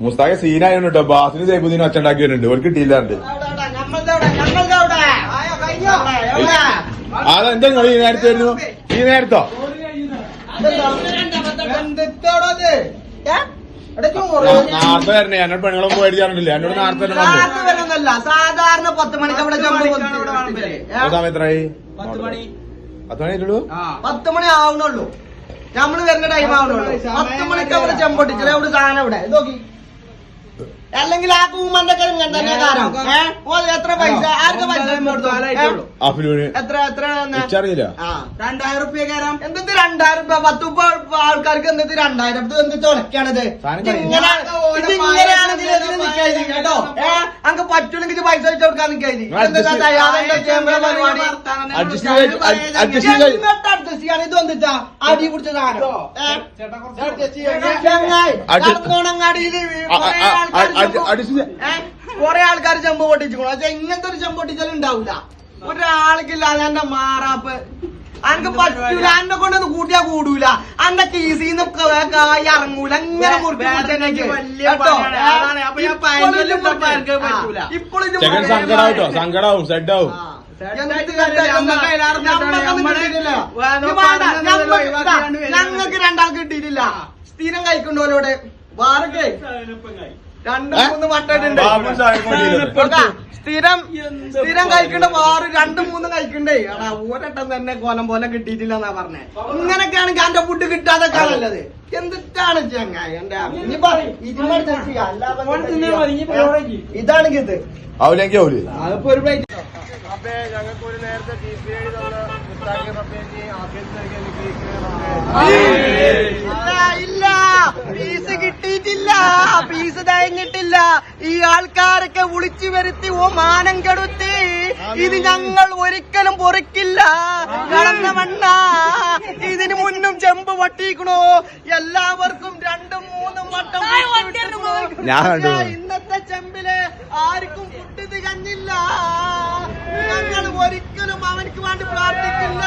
മുസ്താഖ് സീനായോണ്ട് കേട്ടോ ബാസിന് സൈബുദ്ദീൻ അച്ഛണ്ടാക്കി വരുന്നുണ്ട് ഒരു കിട്ടിയില്ലാണ്ട് അതെന്താ നിങ്ങൾ ഈ നേരത്തെ വരുന്നു? ഈ നേരത്തോ? നാർത്തെ വരണേ. എന്നോട് പെണ്ണുങ്ങളും പോയിരിക്കാറുണ്ടല്ലേ എന്നോട് വന്നു സാധാരണ പത്ത് മണിക്ക് അവിടെ സമയം എത്രയായി പത്ത് മണി. പത്ത് മണി ആയിട്ടുള്ളൂ? പത്ത് മണി ആവണുള്ളൂ. നമ്മൾ വരുന്ന ടൈം ആവണുള്ളൂ. പത്ത് മണിക്ക് അവിടെ ചെമ്പൊട്ടിച്ചില്ല അവിടെ സാധനം ഇവിടെ നോക്കി. അല്ലെങ്കിൽ ആ കൂമന്റെ തന്നെ കാരണം? എത്ര പൈസ? ആർക്ക് പൈസ? എത്ര എത്ര രണ്ടായിരം റുപ്യ കയറാം എന്തിട്ട് രണ്ടായിരം രൂപ പത്ത് ആൾക്കാർക്ക് എന്തിട്ട് രണ്ടായിരം? ഇത് എന്ത് ചൊലക്കാണിത് സാധനം കേട്ടോ. ഏ അങ്ക് പറ്റൂലെങ്കിൽ പൈസ വെച്ച് കൊടുക്കാൻ ഇത് വന്നിട്ടാ? അടി പിടിച്ച സാധനം? കൊറേ ആൾക്കാർ ചെമ്പ് പൊട്ടിച്ചു പക്ഷെ ഇങ്ങനത്തെ ഒരു ചെമ്പ് പൊട്ടിച്ചാലും ഉണ്ടാവില്ല ഒരാൾക്കില്ലാതെ എന്റെ മാറാപ്പ്. അനക്ക് പറ്റൂല. എന്നെ കൊണ്ടൊന്ന് കൂട്ടിയാ കൂടൂല. അന്റെ കീസിന്ന് കായ് ഇറങ്ങൂല. ഇത് ചെക്കൻ സങ്കടാവട്ടോ സങ്കടാവും സെഡാവും ഞങ്ങൾക്ക് രണ്ടാൾക്ക് കിട്ടിയിട്ടില്ല. സ്ഥിരം കഴിക്കണ്ടോലോടെ? വാറൊക്കെ രണ്ട്? മൂന്ന് കൊണ്ടിരുന്നു. സ്ഥിരം സ്ഥിരം കഴിക്കണ്ട വാറ് രണ്ടും മൂന്നും കഴിക്കണ്ടേ? എടാ ഒരട്ടം തന്നെ കോലം പോലെ കിട്ടിയിട്ടില്ല എന്നാ പറഞ്ഞേ. ഇങ്ങനൊക്കെ ആണെങ്കിൽ എന്റെ ഫുഡ് കിട്ടാതെ കാണല്ലത് എന്തിട്ടാണ് ഇതാണെങ്കിൽ എന്റെ ഇത്. അവലേക്ക് ആവൂലേ അതിപ്പോ ഒരു പ്ലേറ്റ് ഇല്ല ഇല്ല പീസ് കിട്ടിയിട്ടില്ല തയങ്ങിട്ടില്ല ഈ ആൾക്കാരൊക്കെ വിളിച്ചു വരുത്തി ഓ മാനം കെടുത്തി. ഇത് ഞങ്ങൾ ഒരിക്കലും പൊറിക്കില്ല. കളന്ന മണ്ണ. ഇതിന് മുന്നും ചെമ്പ് വട്ടിക്കണോ എല്ലാവർക്കും രണ്ടും മൂന്നും വട്ടം ഞാൻ ഇന്നത്തെ ചെമ്പിൽ ആർക്കും ഫുഡ് തികഞ്ഞില്ല ഞങ്ങൾ ഒരിക്കലും അവനക്ക് വേണ്ടി പ്രാർത്ഥിക്കില്ല.